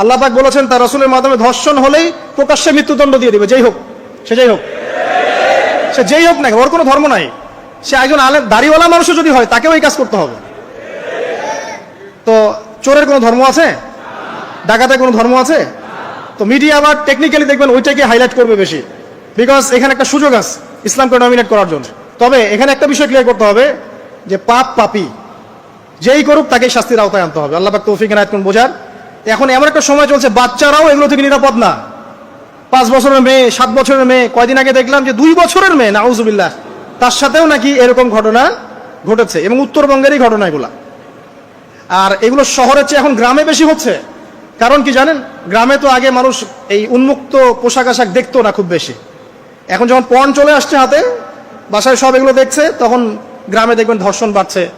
আল্লাহ পাক বলেছেন, তার রসুলের মাধ্যমে ধর্ষণ হলেই প্রকাশ্যে মৃত্যুদণ্ড দিয়ে দিবে। যেই হোক, সে যাই হোক। সে যেই হোক না ওর কোনো ধর্ম নাই। সে একজন আলেম, দাড়িওয়ালা মানুষও যদি হয়, তাকেও এই কাজ করতে হবে। তো চোরের কোনো ধর্ম আছে? ডাকাতের কোনো ধর্ম আছে? তো মিডিয়া আবার টেকনিক্যালি দেখবেন, ওইটাকে হাইলাইট করবে বেশি। বিকজ এখানে একটা সুযোগ আছে, ইসলামকে ডমিনেট করার জন্য। তবে এখানে একটা বিষয় ক্লিয়ার করতে হবে, যে পাপ পাপি, যেই করুক তাকে শাস্তির আওতায় আনতে হবে। আল্লাহ তৌফিক এনায়ত করুন বোঝার। এখন এমন একটা সময় চলছে, বাচ্চারাও এগুলো থেকে নিরাপদ না। পাঁচ বছরের মেয়ে, সাত বছরের মেয়ে, কয়দিন আগে দেখলাম যে দুই বছরের মেয়ে, নাউজুবিল্লাহ। তার সাথেও নাকি এরকম ঘটনা ঘটেছে এবং উত্তরবঙ্গেরই ঘটনা এগুলা। আর এগুলো শহরের চেয়ে এখন গ্রামে বেশি হচ্ছে। কারণ কি জানেন? গ্রামে তো আগে মানুষ এই উন্মুক্ত পোশাক আশাক দেখতো না খুব বেশি। এখন যখন পণ চলে আসছে হাতে, বাসায় সব এগুলো দেখছে, তখন গ্রামে দেখবেন ধর্ষণ বাড়ছে।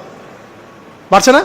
বাড়ছে না?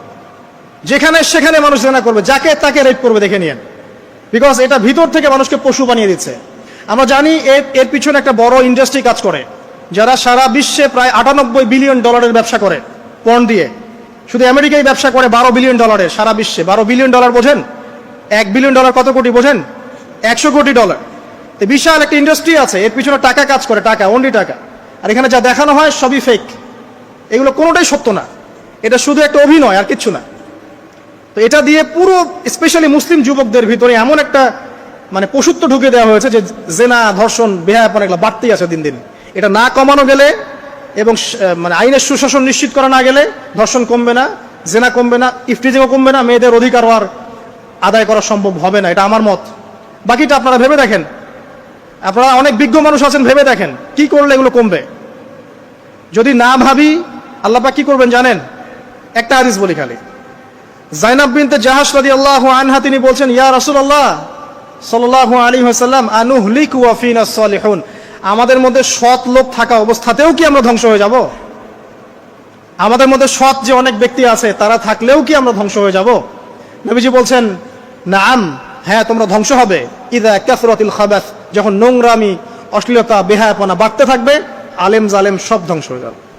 যেখানে সেখানে মানুষ জেনা করবে, যাকে তাকে রেপ করবে, দেখে নিয়েন। বিকজ এটা ভিতর থেকে মানুষকে পশু বানিয়ে দিচ্ছে। আমরা জানি এর এর পিছনে একটা বড় ইন্ডাস্ট্রি কাজ করে, যারা সারা বিশ্বে প্রায় আটানব্বই বিলিয়ন ডলারের ব্যবসা করে পণ দিয়ে। শুধু আমেরিকায় ব্যবসা করে বারো বিলিয়ন ডলারের সারা বিশ্বে। বারো বিলিয়ন ডলার বোঝেন? এক বিলিয়ন ডলার কত কোটি বোঝেন? একশো কোটি ডলার তো বিশাল একটা ইন্ডাস্ট্রি আছে, এর পিছনে টাকা কাজ করে, টাকা অনলি টাকা। আর এখানে যা দেখানো হয় সবই ফেক এগুলো কোনোটাই সত্য না। এটা শুধু একটা অভিনয়, আর কিচ্ছু না। তো এটা দিয়ে পুরো স্পেশালি মুসলিম যুবকদের ভিতরে এমন একটা মানে পশুত্ব ঢুকে দেওয়া হয়েছে যে জেনা, ধর্ষণ, বেহায়াপন এগুলো বাড়তেই আছে দিন দিন। এটা না কমানো গেলে এবং মানে আইনের সুশাসন নিশ্চিত করা না গেলে ধর্ষণ কমবে না, জেনা কমবে না ইফটিজিংও কমবে না, মেয়েদের অধিকার আর আদায় করা সম্ভব হবে না, এটা আমার মত। বাকিটা আপনারা ভেবে দেখেন। আপনারা অনেক বিজ্ঞ মানুষ আছেন, ভেবে দেখেন, কি করলে এগুলো কমবে? যদি না ভাবি, আল্লাহ পাক কি করবেন জানেন? একটা হাদিস বলি খালি। জাইনাব বিনতে জাহাজ রাদিয়াল্লাহু আনহা, তিনি বলছেন, ইয়া রাসূলুল্লাহ সাল্লাল্লাহু আলাইহি ওয়াসাল্লাম, আনুহলিকু ওয়া ফিনা সলিহুন। আমাদের মধ্যে সৎ লোক থাকা অবস্থাতেও কি আমরা ধ্বংস হয়ে যাব? আমাদের মধ্যে সৎ যে অনেক ব্যক্তি আছে, তারা থাকলেও কি আমরা ধ্বংস হয়ে যাব? নবীজি বলছেন নাম হ্যাঁ তোমরা ধ্বংস হবে। ইদা কাসরাতিল খাবাস, যখন নোংরামি, অশ্লীলতা, বেহায়াপনা বাড়তে থাকবে, আলেম জালেম সব ধ্বংস হয়ে যাবে।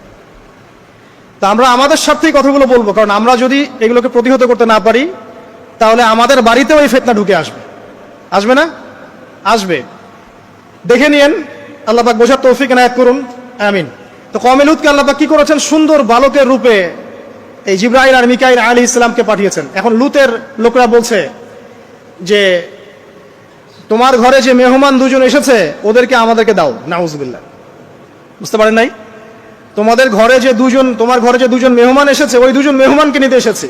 তা আমরা আমাদের স্বার্থেই কথাগুলো বলব, কারণ আমরা যদি এগুলোকে প্রতিহত করতে না পারি, তাহলে আমাদের বাড়িতেও এই ফেতনা ঢুকে আসবে। আসবে না? আসবে। দেখে নিয়েন আল্লাপাক বোঝার তৌফিক এনায়ত করুন। আমিন। তো কমেলুদকে আল্লাপাক কি করেছেন? সুন্দর বালকের রূপে এই জিব্রাইল আর মিকাইল আলী ইসলামকে পাঠিয়েছেন। এখন লুতের লোকরা বলছে যে, তোমার ঘরে যে মেহমান দুজন এসেছে, ওদেরকে আমাদেরকে দাও, নাউজবিল্লাহ। বুঝতে পারেন নাই? তোমাদের ঘরে যে দুজন, তোমার ঘরে যে দুজন মেহমান এসেছে, ওই দুজন মেহমানকে নিতে এসেছে।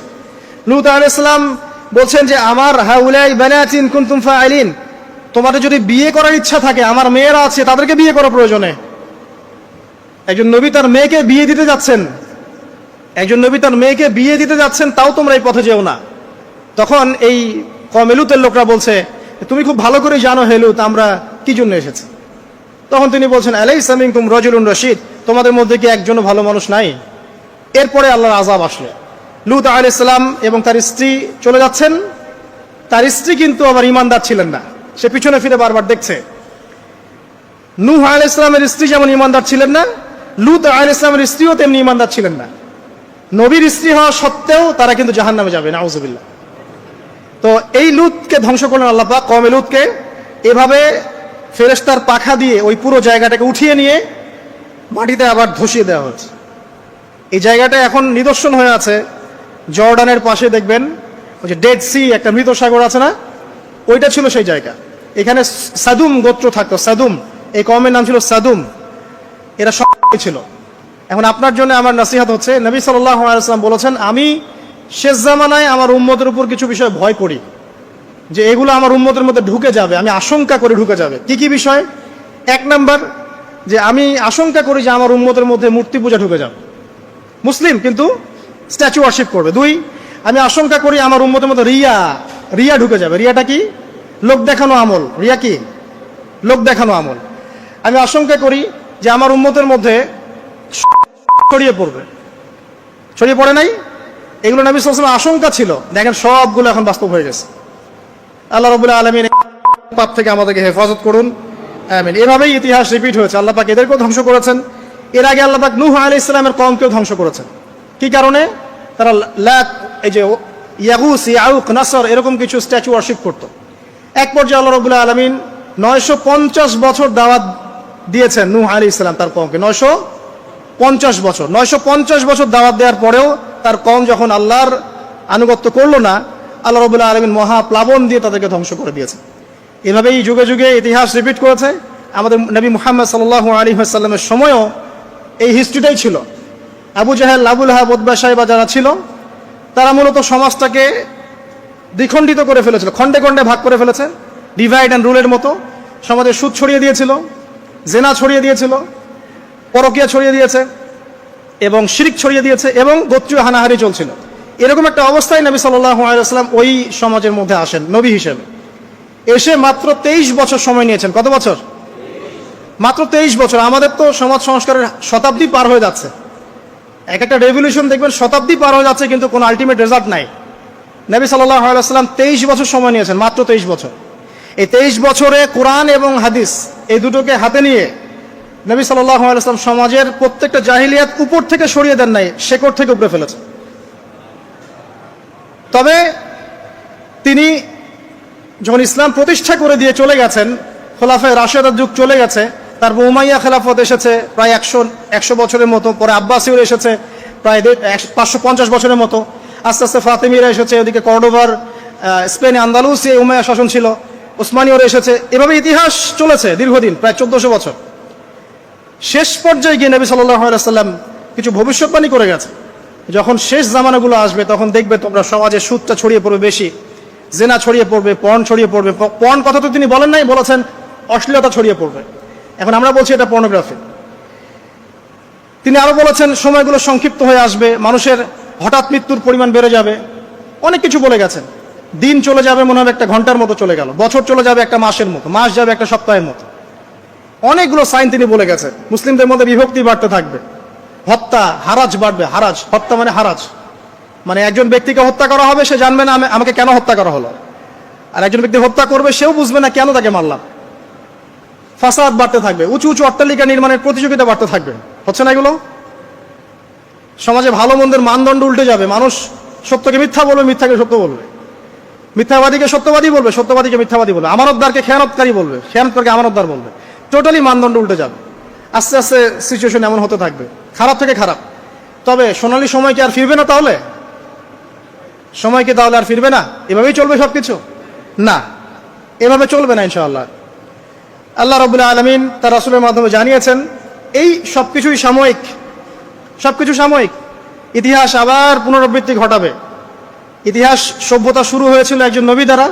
লুত আলাইসালাম বলছেন যে, আমার হাউলাই বানাতিন কুনতুম ফাইলিন। তোমাদের যদি বিয়ে করার ইচ্ছা থাকে, আমার মেয়েরা আছে, তাদেরকে বিয়ে করা প্রয়োজনে। একজন নবী তার মেয়েকে বিয়ে দিতে যাচ্ছেন। একজন নবী তার মেয়েকে বিয়ে দিতে যাচ্ছেন, তাও তোমরা এই পথে যেও না। তখন এই কমেলুতের লোকরা বলছে, তুমি খুব ভালো করে জানো হেলুত আমরা কি জন্য এসেছি? তখন তিনি বলছেন আলাই সামিংকুম রজুলুন রশিদ। তোমাদের মধ্যে কি একজনও ভালো মানুষ নাই? এরপরে আল্লাহর আজাব আসলো। লুত আল ইসলাম এবং তার স্ত্রী চলে যাচ্ছেন। তার স্ত্রী কিন্তু আবার ইমানদার ছিলেন না। সে পিছনে ফিরে বারবার দেখছে। নূহ আল ইসলামের স্ত্রী যেমন ইমানদার ছিলেন না, লুত আল ইসলামের স্ত্রীও তেমনি ইমানদার ছিলেন না। নবীর স্ত্রী হওয়া সত্ত্বেও তারা কিন্তু জাহান নামে যাবে, নাউজুবিল্লাহ। তো এই লুতকে ধ্বংস করলেন আল্লাহ পাক কমে লুতকে। এভাবে ফেরেস্তার পাখা দিয়ে ওই পুরো জায়গাটাকে উঠিয়ে নিয়ে মাটিতে আবার ধসিয়ে দেওয়া হয়েছে এই জায়গাটা এখন নিদর্শন হয়ে আছে। জর্ডানের পাশে দেখবেন, ওই যে ডেড সি একটা মৃত সাগর আছে না? ওইটা ছিল সেই জায়গা। এখানে সাদুম গোত্র থাকতো, সাদুম। এই কমের নাম ছিল সাদুম। এরা সব ছিল। এখন আপনার জন্য আমার নাসিহাত হচ্ছে, নবী সাল্লাম বলেছেন, আমি শেষ জামানায় আমার উম্মতের উপর কিছু বিষয় ভয় করি। যে এগুলো আমার উম্মতের মধ্যে ঢুকে যাবে, আমি আশঙ্কা করে ঢুকে যাবে। কি কি বিষয়? এক নাম্বার যে আমি আশঙ্কা করি যে আমার উন্মতের মধ্যে মূর্তি পূজা ঢুকে যাবে। মুসলিম কিন্তু স্ট্যাচু ওয়ার্শিপ করবে। দুই, আমি আশঙ্কা করি আমার উন্মতের মধ্যে রিয়া রিয়া ঢুকে যাবে। রিয়াটা কি? লোক দেখানো আমল। রিয়া কি? লোক দেখানো আমল। আমি আশঙ্কা করি যে আমার উন্মতের মধ্যে ছড়িয়ে পড়বে। ছড়িয়ে পড়ে নাই? এগুলো নবী আলাইহি আশঙ্কা ছিল। দেখেন সবগুলো এখন বাস্তব হয়ে গেছে। আল্লাহ রবুল্লাহ আলমিন পাপ থেকে আমাদেরকে হেফাজত করুন। আমিন। এভাবেই ইতিহাস রিপিট হয়েছে। আল্লাহ পাক এদেরকেও ধ্বংস করেছেন। এর আগে আল্লাহ পাক নূহ আলাইহিস সালামের কমকেও ধ্বংস করেছেন। কি কারণে? তারা লাত এই যে ইয়াগুস, ইয়াউক, নাসর এরকম কিছু স্ট্যাচু ওয়ার্শিপ করতো। এক পর্যায়ে আল্লাহ রবুল্লাহ আলমিন নয়শো পঞ্চাশ বছর দাওয়াত দিয়েছেন নূহ আলী ইসলাম তার কমকে নয়শো পঞ্চাশ বছর। নয়শো পঞ্চাশ বছর দাওয়াত দেওয়ার পরেও তার কম যখন আল্লাহর আনুগত্য করল না, আল্লাহ রবুল্লাহ আলমিন মহাপ্লাবন দিয়ে তাদেরকে ধ্বংস করে দিয়েছে এভাবেই যুগে যুগে ইতিহাস রিপিট করেছে। আমাদের নবী মুহাম্মদ সাল্লাহ আলী সাল্লামের সময়ও এই হিস্ট্রিটাই ছিল। আবু জাহেল, আবুল হাব উদ্বা সাহেবা যারা ছিল, তারা মূলত সমাজটাকে দ্বিখণ্ডিত করে ফেলেছিল, খণ্ডে খণ্ডে ভাগ করে ফেলেছে। ডিভাইড অ্যান্ড রুলের মতো। সমাজে সুদ ছড়িয়ে দিয়েছিল, জেনা ছড়িয়ে দিয়েছিল, পরকিয়া ছড়িয়ে দিয়েছে, এবং শিরিক ছড়িয়ে দিয়েছে, এবং গোত্রীয় হানাহারি চলছিল। এরকম একটা অবস্থায় নবী সাল্লাম ওই সমাজের মধ্যে আসেন, নবী হিসেবে। এসে মাত্র তেইশ বছর সময় নিয়েছেন। কত বছর? মাত্র তেইশ বছর। আমাদের তো সমাজ সংস্কারের শতাব্দী পার হয়ে যাচ্ছে। এক একটা রেভলিউশন দেখবেন, শতাব্দী পার হয়ে যাচ্ছে, কিন্তু কোনো আলটিমেট রেজাল্ট নাই। নবী সাল্লাহ আলাইসাল্লাম তেইশ বছর সময় নিয়েছেন, মাত্র তেইশ বছর। এই তেইশ বছরে কোরআন এবং হাদিস এই দুটোকে হাতে নিয়ে নবী সাল্লাহ আলাইসলাম সমাজের প্রত্যেকটা জাহিলিয়াত উপর থেকে সরিয়ে দেন নাই, শেকড় থেকে উপরে ফেলেছে। তবে তিনি যখন ইসলাম প্রতিষ্ঠা করে দিয়ে চলে গেছেন, খোলাফায় রাশেদার যুগ চলে গেছে তারপর উমাইয়া খেলাফত এসেছে প্রায় একশো একশো বছরের মতো, পরে আব্বাসিউর এসেছে প্রায় পাঁচশো পঞ্চাশ বছরের মতো। আস্তে আস্তে ফাতেমিরা এসেছে ওদিকে কর্ডোভার স্পেনে আন্দালুসি উমায়া শাসন ছিল। ওসমানীয়রা এসেছে। এভাবে ইতিহাস চলেছে দীর্ঘদিন, প্রায় চোদ্দশো বছর। শেষ পর্যায়ে গিয়ে নবী সাল্লাম কিছু ভবিষ্যৎবাণী করে গেছে যখন শেষ জামানাগুলো আসবে, তখন দেখবে তোমরা সমাজে সুদটা ছড়িয়ে পড়বে বেশি। জেনা ছড়িয়ে পড়বে পর্ন ছড়িয়ে পড়বে। পর্ন কথা তো তিনি বলেন নাই, বলেছেন অশ্লীলতা ছড়িয়ে পড়বে। এখন আমরা বলছি এটা পর্নোগ্রাফি তিনি আরও বলেছেন, সময়গুলো সংক্ষিপ্ত হয়ে আসবে, মানুষের হঠাৎ মৃত্যুর পরিমাণ বেড়ে যাবে। অনেক কিছু বলে গেছেন। দিন চলে যাবে মনে হবে একটা ঘণ্টার মতো চলে গেল। বছর চলে যাবে একটা মাসের মতো, মাস যাবে একটা সপ্তাহের মতো। অনেকগুলো সাইন তিনি বলে গেছেন। মুসলিমদের মধ্যে বিভক্তি বাড়তে থাকবে। হত্যা, হারাজ বাড়বে, হারাজ। হত্যা মানে হারাজ। মানে একজন ব্যক্তিকে হত্যা করা হবে, সে জানবে না আমাকে কেন হত্যা করা হলো। আর একজন ব্যক্তি হত্যা করবে, সেও বুঝবে না কেন তাকে মারলাম। ফাসাদ বাড়তে থাকবে, উঁচু উঁচু অট্টালিকা নির্মাণের প্রতিযোগিতা বাড়তে থাকবে। হচ্ছে না এগুলো? সমাজে ভালো মন্দের মানদণ্ড উল্টে যাবে। মানুষ সত্যকে মিথ্যা বলবে, মিথ্যাকে সত্য বলবে। মিথ্যাবাদীকে সত্যবাদী বলবে, সত্যবাদীকে মিথ্যাবাদী বলবে। আমার আমানতদারকে খেয়ানতকারী বলবে, খেয়ানতকারকে আমানতদার বলবে। টোটালি মানদণ্ড উল্টে যাবে। আস্তে আস্তে সিচুয়েশন এমন হতে থাকবে। খারাপ থেকে খারাপ। তবে সোনালি সময় কি আর ফিরবে না তাহলে? সময় কি তাহলে আর ফিরবে না? এভাবেই চলবে সব কিছু না, এভাবে চলবে না ইনশাআল্লাহ। আল্লাহ রবুল্লাহ আলমিন তার রাসুলের মাধ্যমে জানিয়েছেন, এই সব কিছুই সাময়িক সব কিছু সাময়িক। ইতিহাস আবার পুনরাবৃত্তি ঘটাবে। ইতিহাস সভ্যতা শুরু হয়েছিল একজন নবী দ্বারা,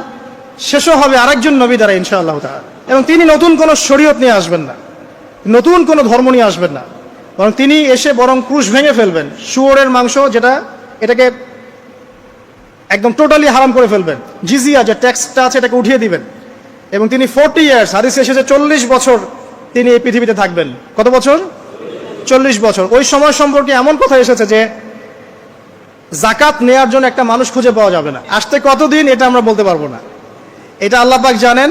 শেষও হবে আরেকজন নবী দ্বারা ইনশাআল্লাহ তাআলা। এবং তিনি নতুন কোনো শরীয়ত নিয়ে আসবেন না। নতুন কোনো ধর্ম নিয়ে আসবেন না। বরং তিনি এসে বরং ক্রুশ ভেঙে ফেলবেন। শুয়োরের মাংস যেটা, এটাকে একদম টোটালি হারাম করে ফেলবেন। জিজিয়া যে ট্যাক্সটা আছে এটাকে উঠিয়ে দিবেন। এবং তিনি ফোরটি ইয়ার্স হাদিস এসেছে চল্লিশ বছর তিনি এই পৃথিবীতে থাকবেন। কত বছর? চল্লিশ বছর। ওই সময় সম্পর্কে এমন কথা এসেছে যে জাকাত নেয়ার জন্য একটা মানুষ খুঁজে পাওয়া যাবে না। আসতে কতদিন এটা আমরা বলতে পারব না। এটা আল্লাহ পাক জানেন,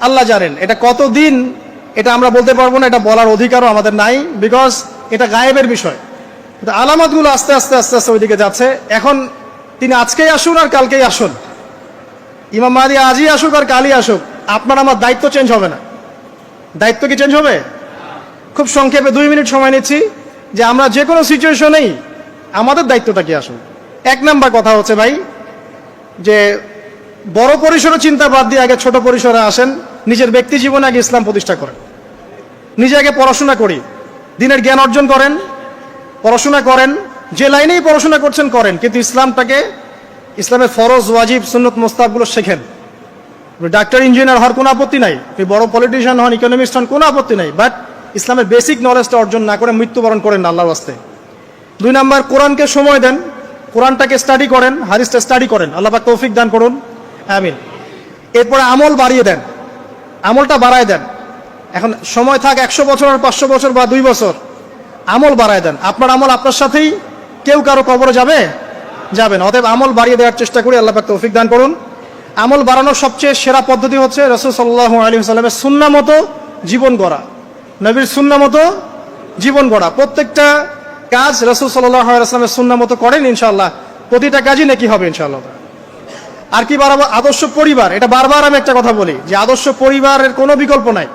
আল্লাহ জানেন। এটা কতদিন এটা আমরা বলতে পারব না, এটা বলার অধিকারও আমাদের নাই বিকজ এটা গায়েবের বিষয়। আলামতগুলো আস্তে আস্তে আস্তে আস্তে ওইদিকে যাচ্ছে। এখন তিনি আজকেই আসুন আর কালকেই আসুন। ইমাম মাহাদি আজই আসুক আর কালই আসুক, আপনার আমার দায়িত্ব চেঞ্জ হবে না। দায়িত্ব কি চেঞ্জ হবে? খুব সংক্ষেপে দুই মিনিট সময় নিচ্ছি যে আমরা যে কোনো সিচুয়েশনেই আমাদের দায়িত্বটা কি আসুন এক নাম্বার কথা হচ্ছে ভাই, যে বড় পরিসরে চিন্তা বাদ দিয়ে আগে ছোট পরিসরে আসেন, নিজের ব্যক্তি জীবনে আগে ইসলাম প্রতিষ্ঠা করেন। নিজে আগে পড়াশোনা করি, দিনের জ্ঞান অর্জন করেন, পড়াশোনা করেন যে লাইনেই পড়াশোনা করছেন করেন, কিন্তু ইসলামটাকে, ইসলামের ফরজ, ওয়াজিব, সুন্নত মোস্তাবগুলো শেখেন। ডাক্তার, ইঞ্জিনিয়ার হওয়ার কোনো আপত্তি নাই, আপনি বড় পলিটিশিয়ান হন ইকোনমিস্ট হন, কোনো আপত্তি নাই বাট ইসলামের বেসিক নলেজটা অর্জন না করে মৃত্যুবরণ করেন আল্লাহর বাস্তে দুই নাম্বার, কোরআনকে সময় দেন, কোরআনটাকে স্টাডি করেন, হাদিসটা স্টাডি করেন, আল্লাহ পাক তৌফিক দান করুন, আমিন। এরপরে আমল বাড়িয়ে দেন, আমলটা বাড়ায় দেন। এখন সময় থাক একশো বছর আর পাঁচশো বছর বা দুই বছর, আমল বাড়ায় দেন। আপনার আমল আপনার সাথেই কেউ কারও কবরে যাবে? যাবেন অতএব আমল বাড়িয়ে দেওয়ার চেষ্টা করি, আল্লাহ পাক তৌফিক দান করুন। আমল বাড়ানোর সবচেয়ে সেরা পদ্ধতি হচ্ছে রসুল সাল্লাহ আলী সাল্লামের সুন্না মতো জীবন গড়া। নবীর সুন্না মতো জীবন গড়া। প্রত্যেকটা কাজ রসুল সাল্লাহ আলাইসলামের সুন্না মতো করেন ইনশাল্লাহ প্রতিটা কাজই নাকি হবে ইনশাআল্লাহ। আর কি বাড়াবো? আদর্শ পরিবার। এটা বারবার আমি একটা কথা বলি যে আদর্শ পরিবারের কোনো বিকল্প নাই।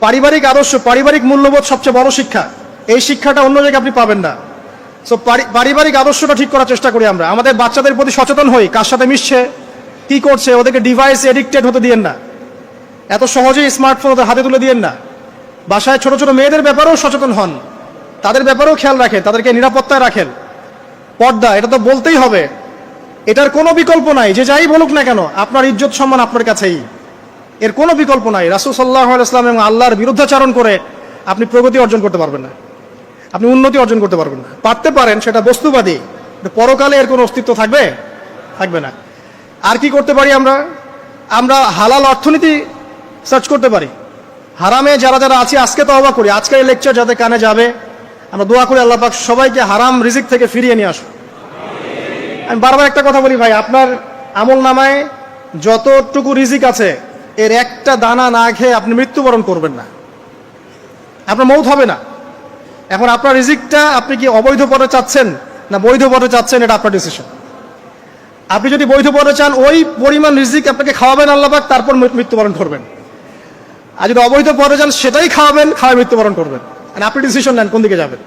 পারিবারিক আদর্শ, পারিবারিক মূল্যবোধ সবচেয়ে বড় শিক্ষা। এই শিক্ষাটা অন্য জায়গায় আপনি পাবেন না। সো পারিবারিক আদর্শটা ঠিক করার চেষ্টা করি আমরা। আমাদের বাচ্চাদের প্রতি সচেতন হই, কার সাথে মিশছে, কি করছে, ওদেরকে ডিভাইস এডিক্টেড হতে দিয়েন না। এত সহজেই স্মার্টফোন ওদের হাতে তুলে দিয়েন না। বাসায় ছোট ছোট মেয়েদের ব্যাপারেও সচেতন হন। তাদের ব্যাপারেও খেয়াল রাখেন, তাদেরকে নিরাপত্তায় রাখেন। পর্দা, এটা তো বলতেই হবে। এটার কোনো বিকল্প নাই, যে যাই বলুক না কেন, আপনার ইজ্জত সম্মান আপনার কাছেই। এর কোনো বিকল্প নাই। রাসুল সাল্লাহ ইসলাম এবং আল্লাহর বিরুদ্ধাচারণ করে আপনি প্রগতি অর্জন করতে পারবেন না। আপনি উন্নতি অর্জন করতে পারবেন। পারতে পারেন, সেটা বস্তুবাদী। পরকালে এর কোনো অস্তিত্ব থাকবে? থাকবে না। আর কি করতে পারি আমরা? আমরা হালাল অর্থনীতি সার্চ করতে পারি। হারামে যারা যারা আছি, আজকে তো অবাক করি। আজকের লেকচার যাদের কানে যাবে, আমরা দোয়া করি আল্লাহ পাক সবাইকে হারাম রিজিক থেকে ফিরিয়ে নিয়ে আসুন আমি বারবার একটা কথা বলি ভাই, আপনার আমল নামায় যতটুকু রিজিক আছে, এর একটা দানা না খেয়ে আপনি মৃত্যুবরণ করবেন না। আপনার মৌত হবে না। এখন আপনার রিজিকটা আপনি কি অবৈধ পথে চাচ্ছেন না বৈধ পথে চাচ্ছেন, এটা আপনার ডিসিশন আপনি যদি বৈধ পথে চান, ওই পরিমাণ রিজিক আপনাকে খাওয়াবেন আল্লাহবাক, তারপর মৃত্যুবরণ করবেন। আর যদি অবৈধ পথে চান, সেটাই খাওয়াবেন খাওয়াই মৃত্যুবরণ করবেন। আর আপনি ডিসিশন নেন, কোন দিকে যাবেন।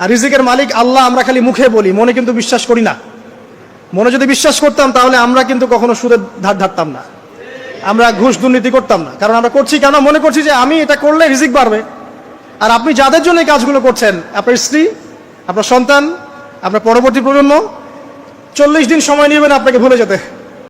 আর রিজিকের মালিক আল্লাহ আমরা খালি মুখে বলি, মনে কিন্তু বিশ্বাস করি না। মনে যদি বিশ্বাস করতাম, তাহলে আমরা কিন্তু কখনো সুদের ধার ধারতাম না। আমরা ঘুষ দুর্নীতি করতাম না। কারণ আমরা করছি কেন? মনে করছি যে আমি এটা করলে রিজিক বাড়বে। আর আপনি যাদের জন্য এই কাজগুলো করছেন, আপনার স্ত্রী, আপনার সন্তান, আপনার পরবর্তী প্রজন্ম, চল্লিশ দিন সময় নেবেন আপনাকে ভুলে যেতে।